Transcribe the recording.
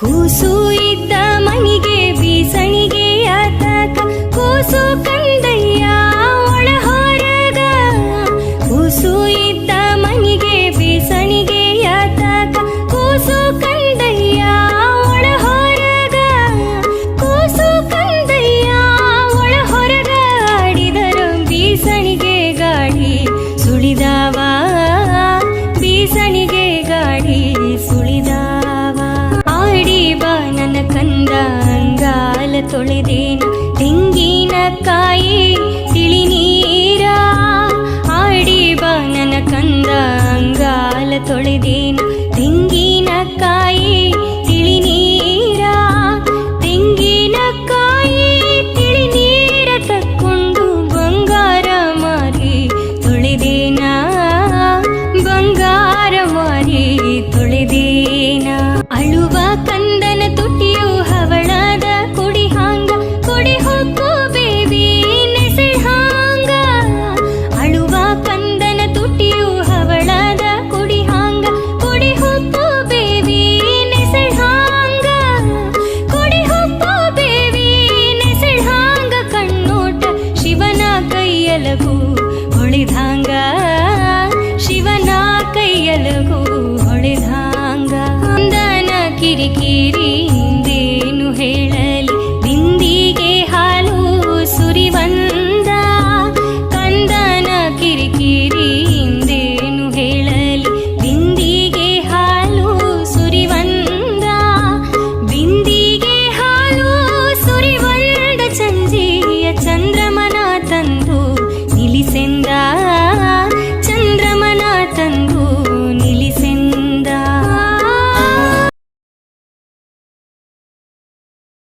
kusui tamani ಏನು ತೆಂಗಿನಕಾಯಿ ತಿಳಿನೀರ. ತೆಂಗಿನಕಾಯಿ ತಿಳಿನೀರ ತಕ್ಕೊಂಡು ಬಂಗಾರ ಮಾರಿ ತುಳಿದೇನಾ? ಬಂಗಾರ ಮಾರಿ ತುಳಿದೇನಾ? ಅಳುವ ಕನ್ನ